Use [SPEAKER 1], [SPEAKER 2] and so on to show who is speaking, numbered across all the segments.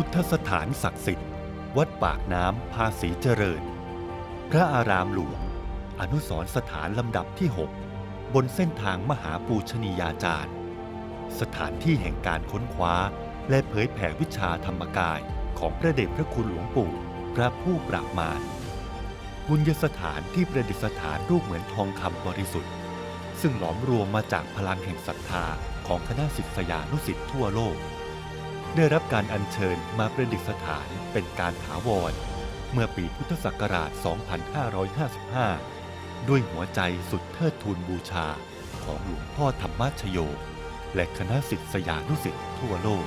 [SPEAKER 1] พุทธสถานศักดิ์สิทธิ์ วัดปากน้ำภาษีเจริญ พระอารามหลวง อนุสรสถานลำดับที่ 6 บนเส้นทางมหาปูชนียาจารย์ สถานที่แห่งการค้นคว้า และเผยแผ่วิชาธรรมกายของพระเดชพระคุณหลวงปู่ พระผู้ปราบมารบุญยสถานที่ประดิษฐานรูปเหมือนทองคำบริสุทธิ์ ซึ่งหลอมรวมมาจากพลังแห่งศรัทธาของคณะศิษยานุศิษย์ทั่วโลก ได้รับการอัญเชิญมาประดิษฐานเป็นการถาวร เมื่อปีพุทธศักราช 2555 ด้วยหัวใจสุดเทิดทูนบูชาของหลวงพ่อธรรมชโย และคณะศิษยานุศิษย์ทั่วโลก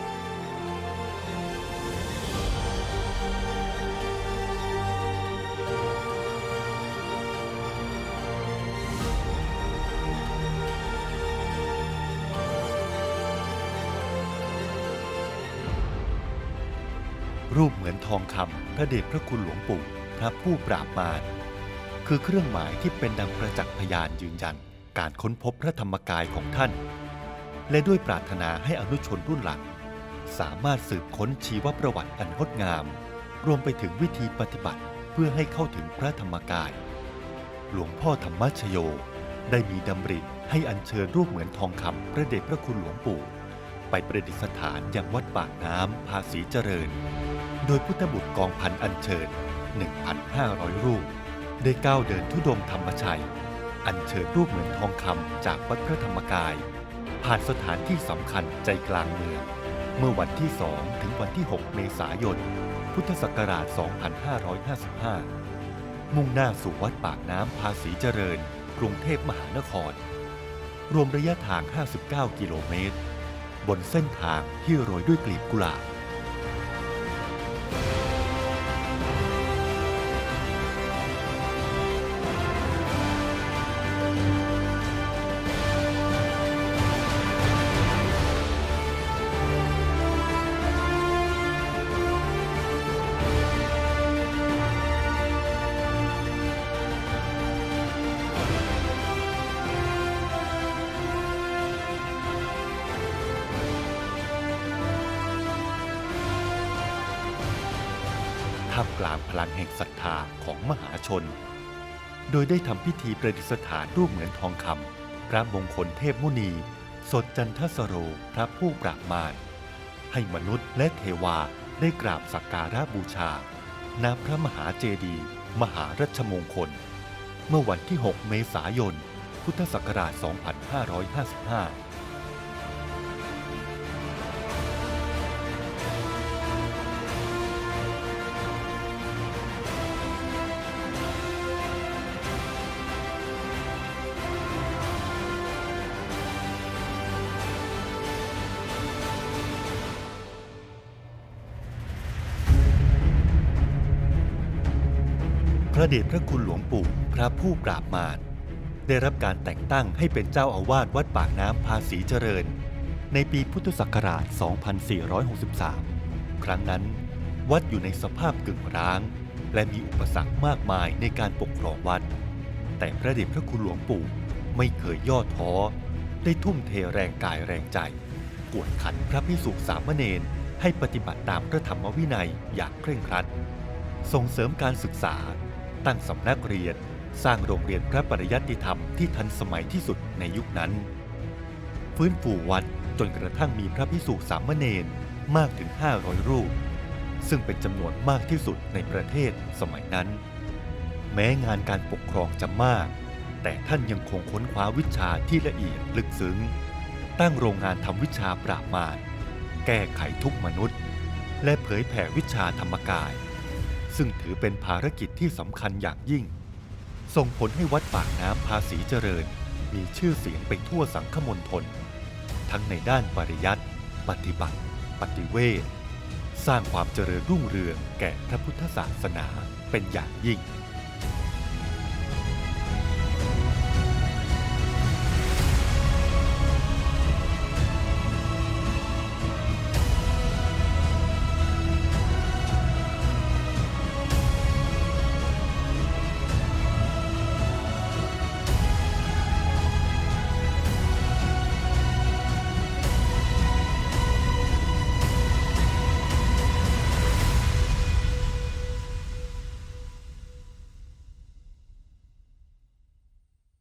[SPEAKER 1] รูปเหมือนทองคำพระเดชพระคุณหลวงปู่พระผู้ปราบมารคือเครื่องหมายที่เป็นดังประจักษ์พยานยืนยันการค้นพบพระธรรมกายของท่าน และด้วยปรารถนาให้อนุชนรุ่นหลัง สามารถสืบค้นชีวประวัติอันงดงาม รวมไปถึงวิธีปฏิบัติเพื่อให้เข้าถึงพระธรรมกาย หลวงพ่อธรรมชโย ได้มีดำริให้อัญเชิญรูปเหมือนทองคำพระเดชพระคุณหลวงปู่ ไปประดิษฐานยังวัดปากน้ำภาษีเจริญ โดยพุทธบุตรกองพันอัญเชิญ 1,500 รูป ได้ก้าวเดินทุดงค์ธรรมชัย อัญเชิญรูปเหมือนทองคำจากวัดพระธรรมกาย ผ่านสถานที่สำคัญใจกลางเมือง เมื่อวันที่ 2 ถึงวันที่ 6 เมษายน พุทธศักราช 2555 มุ่งหน้าสู่วัดปากน้ำภาษีเจริญ กรุงเทพมหานคร รวมระยะทาง 59 กิโลเมตร บนเส้นทางที่โรยด้วยกลีบกุหลาบามกลางพลังแห่งศรัทธาของมหาชน โดยได้ทำพิธีประดิษฐานรูปเหมือนทองคำพระมงคลเทพมุนี สดจันทสโรพระผู้ปราบมารให้มนุษย์และเทวาได้กราบสักการะบูชาณพระมหาเจดีย์มหารัชมงคล เมื่อวันที่ 6 เมษายน พุทธศักราช 2555 ระเดชพระคุณหลวงปู่พระผู้ปราบมารได้รับการแต่งตั้งให้เป็นเจ้าอาวาสวัดปากน้ำภาษีเจริญ ในปีพุทธศักราช 2463 ครั้งนั้น วัดอยู่ในสภาพกึ่งร้าง และมีอุปสรรคมากมายในการปกครองวัด แต่พระเดชพระคุณหลวงปู่ไม่เคยย่อท้อ ได้ทุ่มเทแรงกายแรงใจ กวดขันพระพิสุสามเณรให้ปฏิบัติตามพระธรรมวินัยอย่างเคร่งครัด ส่งเสริมการศึกษา ตั้งสำนักเรียน สร้างโรงเรียนพระปริยัติธรรมที่ทันสมัยที่สุดในยุคนั้น ฟื้นฟูวัดจนกระทั่งมีพระพิสุสามเณรมากถึง 500 รูป ซึ่งเป็นจำนวนมากที่สุดในประเทศสมัยนั้น แม้งานการปกครองจะมาก แต่ท่านยังคงค้นคว้าวิชาที่ละเอียดลึกซึ้ง ตั้งโรงงานทำวิชาปราบมารแก้ไขทุกมนุษย์ และเผยแผ่วิชาธรรมกาย ซึ่งถือเป็นภารกิจที่สำคัญอย่างยิ่ง ส่งผลให้วัดปากน้ำภาษีเจริญ มีชื่อเสียงไปทั่วสังคมณฑลทั้งในด้านปริยัติ ปฏิบัติ ปฏิเวทสร้างความเจริญรุ่งเรืองแก่พระพุทธศาสนาเป็นอย่างยิ่ง